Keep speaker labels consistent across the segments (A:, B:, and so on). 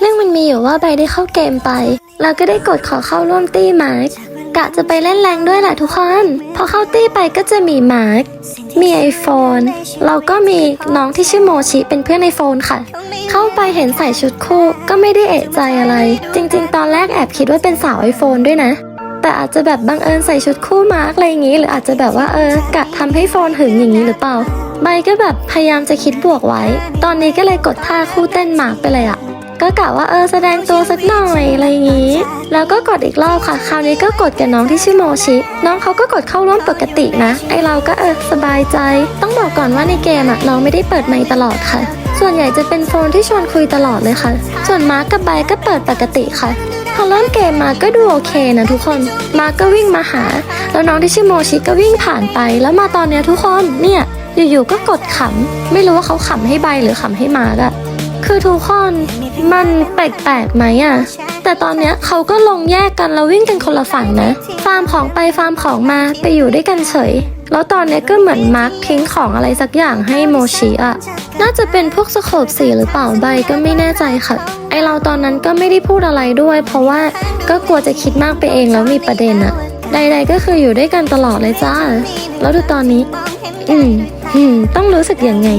A: เรื่องมันมีอยู่ว่าใบได้เข้าเกมไปแล้วก็ได้กดขอเข้าร่วมตี้มาร์กกะจะไปเล่นแรงด้วยแหละทุกคน พอเข้าตี้ไปก็จะมีมาร์กมีไอโฟนเราก็มีน้องที่ชื่อโมชิเป็นเพื่อนไอโฟนค่ะ เข้าไปเห็นใส่ชุดคู่ก็ไม่ได้เอะใจอะไร จริง ๆ ตอนแรกแอบคิดว่าเป็นสาวไอโฟนด้วยนะแต่อาจจะแบบบังเอิญใส่ชุดคู่มาร์กอะไรอย่างนี้ หรืออาจจะแบบว่าเออกะทำให้โฟนหึงอย่างนี้หรือเปล่า ใบก็แบบพยายามจะคิดบวกไว้ ตอนนี้ก็เลยกดท่าคู่เต้นมาร์กไปเลยอะ ก็กะว่าเออแสดงตัวสักหน่อยอะไรอย่างนี้ แล้วก็กดอีกรอบค่ะ คราวนี้ก็กดกับน้องที่ชื่อโมชิ น้องเขาก็กดเข้าร่วมปกตินะ ไอเราก็เออสบายใจ ต้องบอกก่อนว่าในเกมอะน้องไม่ได้เปิดไมค์ตลอดค่ะ ส่วนใหญ่จะเป็นโฟนที่ชวนคุยตลอดเลยค่ะ ส่วนมาร์กกับใบก็เปิดปกติค่ะพอเริ่มเกมมาก็ดูโอเคนะทุกคน มาร์กก็วิ่งมาหา แล้วน้องที่ชื่อโมชิก็วิ่งผ่านไป แล้วมาตอนเนี้ยทุกคน เนี่ย อยู่ๆก็กดขำ ไม่รู้ว่าเขาขำให้ใบหรือขำให้มาร์กอะ คือทุกคนมันแปลกๆไหมอะแต่ตอนเนี้ยเขาก็ลงแยกกันแล้ววิ่งกันคนละฝั่งนะ ฟาร์มของไปฟาร์มของมาไปอยู่ด้วยกันเฉย แล้วตอนเนี้ยก็เหมือนมาร์กทิ้งของอะไรสักอย่างให้โมชิอะน่าจะเป็นพวกสโคปสีหรือเปล่าใบก็ไม่แน่ใจค่ะ ไอเราตอนนั้นก็ไม่ได้พูดอะไรด้วย เพราะว่าก็กลัวจะคิดมากไปเองแล้วมีประเด็นอะใดๆก็คืออยู่ด้วยกันตลอดเลยจ้า แล้วดูตอนนี้ อืม อืม ต้องรู้สึกยังไง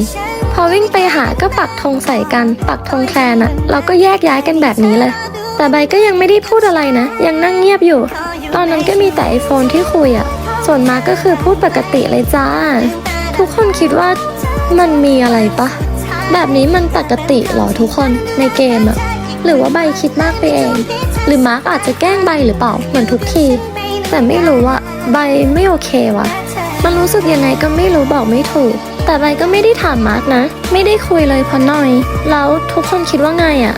A: พอวิ่งไปหาก็ปักธงใส่กัน ปักธงแคลนอะเราก็แยกย้ายกันแบบนี้เลย แต่ใบก็ยังไม่ได้พูดอะไรนะ ยังนั่งเงียบอยู่ ตอนนั้นก็มีแต่ไอโฟนที่คุยอะส่วนมาก็คือพูดปกติเลยจ้า ทุกคนคิดว่ามันมีอะไรปะ แบบนี้มันปกติเหรอทุกคนในเกมอะหรือว่าใบคิดมากไปเอง หรือมาร์กอาจจะแกล้งใบหรือเปล่าเหมือนทุกที แต่ไม่รู้อะใบไม่โอเควะมันรู้สึกยังไงก็ไม่รู้บอกไม่ถูก แต่ใบก็ไม่ได้ถามมาร์กนะ ไม่ได้คุยเลยเพราะหน่อย แล้วทุกคนคิดว่าไงอะ